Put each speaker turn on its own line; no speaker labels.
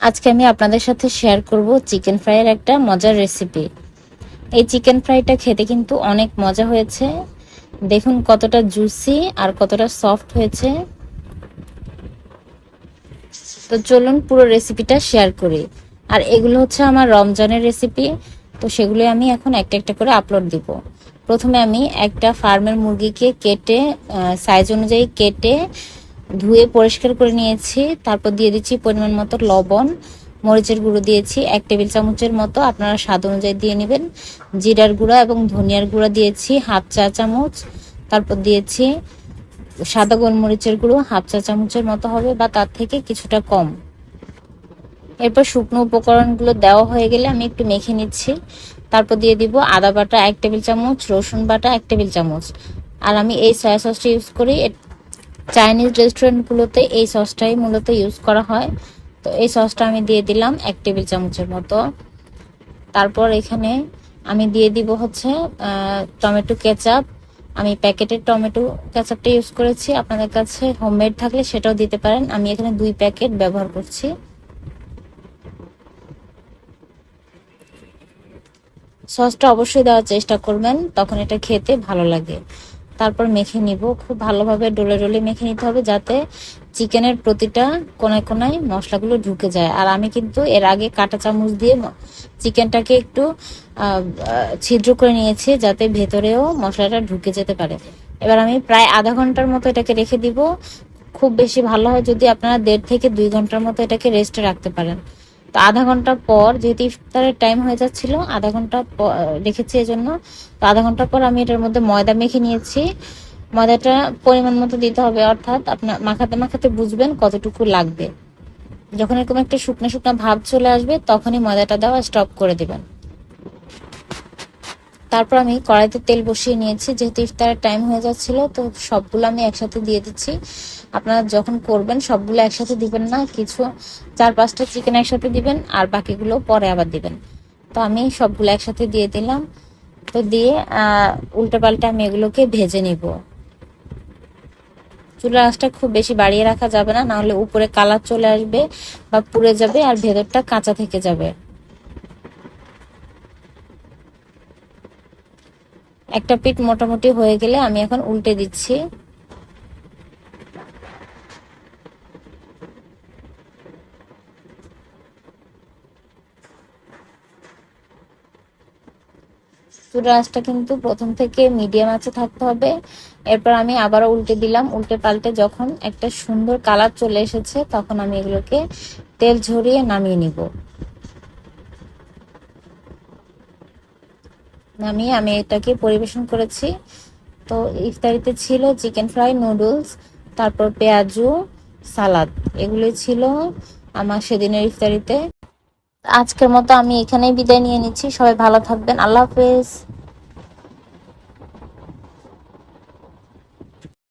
আজকে আমি আপনাদের সাথে শেয়ার করব চিকেন ফ্রাইয়ের একটা মজার রেসিপি এই চিকেন ফ্রাইটা খেতে কিন্তু অনেক মজা হয়েছে। দেখুন কতটা জুসি আর কতটা সফট হয়েছে। তো চলুন পুরো রেসিপিটা শেয়ার করি। আর এগুলো হচ্ছে আমার রমজানের রেসিপি তো সেগুলো আমি এখন একটা একটা করে আপলোড দিব। প্রথমে আমি একটা ফার্মের মুরগিকে কেটে সাইজ অনুযায়ী কেটে ধুয়ে পরিষ্কার করে নিয়েছি, তারপর দিয়ে দিচ্ছি পরিমাণ মতো লবণ, মরিচের গুঁড়ো দিয়েছি, এক টেবিল চামচের মতো, আপনারা স্বাদ অনুযায়ী দিয়ে নেবেন। জিরার গুঁড়া এবং ধনিয়ার গুঁড়া দিয়েছি, হাফ চা চামচ, তারপর দিয়েছি সাদা গোলমরিচের গুঁড়ো, হাফ চা চামচের মতো হবে বা তার থেকে কিছুটা কম। এরপর শুকনো উপকরণগুলো দেওয়া হয়ে গেলে আমি একটু মেখে নিচ্ছি। তারপর দিয়ে দিব আদা বাটা এক টেবিল চামচ, রসুন বাটা এক টেবিল চামচ। আর আমি এই সয়া সসটা ইউজ করি চাইনিজ রেস্টুরেন্টগুলোতে এই সসটাই মূলত ইউজ করা হয়। তো এই সসটা আমি দিয়ে দিলাম এক টেবিল চামচের মতো। তারপর এখানে আমি দিয়ে দিব হচ্ছে টমেটো কেচাপ। আমি প্যাকেটের টমেটো কেচাপটা ইউজ করেছি। আপনাদের কাছে হোমমেড থাকলে সেটাও দিতে পারেন। আমি এখানে দুই প্যাকেট ব্যবহার করছি। সসটা অবশ্যই দেওয়ার চেষ্টা করবেন, তখন এটা খেতে ভালো লাগে। তারপর মেখে নিব। খুব ভালোভাবে ডলে ডলে মেখে নিতে হবে যাতে চিকেনের প্রতিটা কোনায় কোনায় মশলাগুলো ঢুকে যায়। আর আমি কিন্তু এর আগে কাঁটা চামচ দিয়ে চিকেনটাকে একটু ছিদ্র করে নিয়েছি যাতে ভেতরেও মশলাটা ঢুকে যেতে পারে। এবার আমি প্রায় আধা ঘণ্টার মতো এটাকে রেখে দিব। খুব বেশি ভালো হয় যদি আপনারা দেড় থেকে দুই ঘণ্টার মতো এটাকে রেস্টে রাখতে পারেন। তো আধা ঘণ্টা পর যেহেতু ইফতারের টাইম হয়ে যাচ্ছিল, আধা ঘণ্টা রেখেছি এই জন্য তো আধা ঘণ্টা পর আমি এটার মধ্যে ময়দা মেখে নিয়েছি। ময়দাটা পরিমাণ মতো দিতে হবে, অর্থাৎ আপনার মাখাতে মাখাতে বুঝবেন কতটুকু লাগবে। যখন এরকম একটা শুকনো শুকনো ভাব চলে আসবে, তখনই ময়দাটা দেওয়া স্টপ করে দেবেন। তারপর আমি কড়াইতে তেল বসিয়ে নিয়েছি। যেহেতু ইফতারের টাইম হয়ে যাচ্ছিল, তো সবগুলো আমি একসাথে দিয়ে দিচ্ছি। আপনারা যখন করবেন, সবগুলো একসাথে দিবেন না, কিছু চার পাঁচটা চিকেন একসাথে দিবেন, আর বাকিগুলো পরে আবার দিবেন। তো আমি সবগুলো একসাথে দিয়ে দিলাম। তো দিয়ে উল্টে পাল্টে আমি এগুলোকে ভেজে নিব। চুলার আঁচটা খুব বেশি বাড়িয়ে রাখা যাবে না, নাহলে উপরে কালার চলে আসবে বা পুড়ে যাবে আর ভেতরটা কাঁচা থেকে যাবে। একটা পিঠ মোটামুটি হয়ে গেলে আমি এখন উল্টে দিচ্ছি। চুলা আঁচটা কিন্তু প্রথম থেকে মিডিয়াম আছে থাকতে হবে। এরপর আমি আবারও উল্টে দিলাম। উল্টে পাল্টে যখন একটা সুন্দর কালার চলে এসেছে, তখন আমি এগুলোকে তেল ঝরিয়ে নামিয়ে নিব। নামিয়ে আমি এটাকে পরিবেশন করেছি। তো ইফতারিতে ছিল চিকেন ফ্রাই, নুডলস, তারপর পেঁয়াজু, সালাদ। এগুলি ছিল আমার সেদিনের ইফতারিতে। আজকের মতো আমি এখানেই বিদায় নিয়ে নিচ্ছি। সবাই ভালো থাকবেন। আল্লাহ হাফেজ।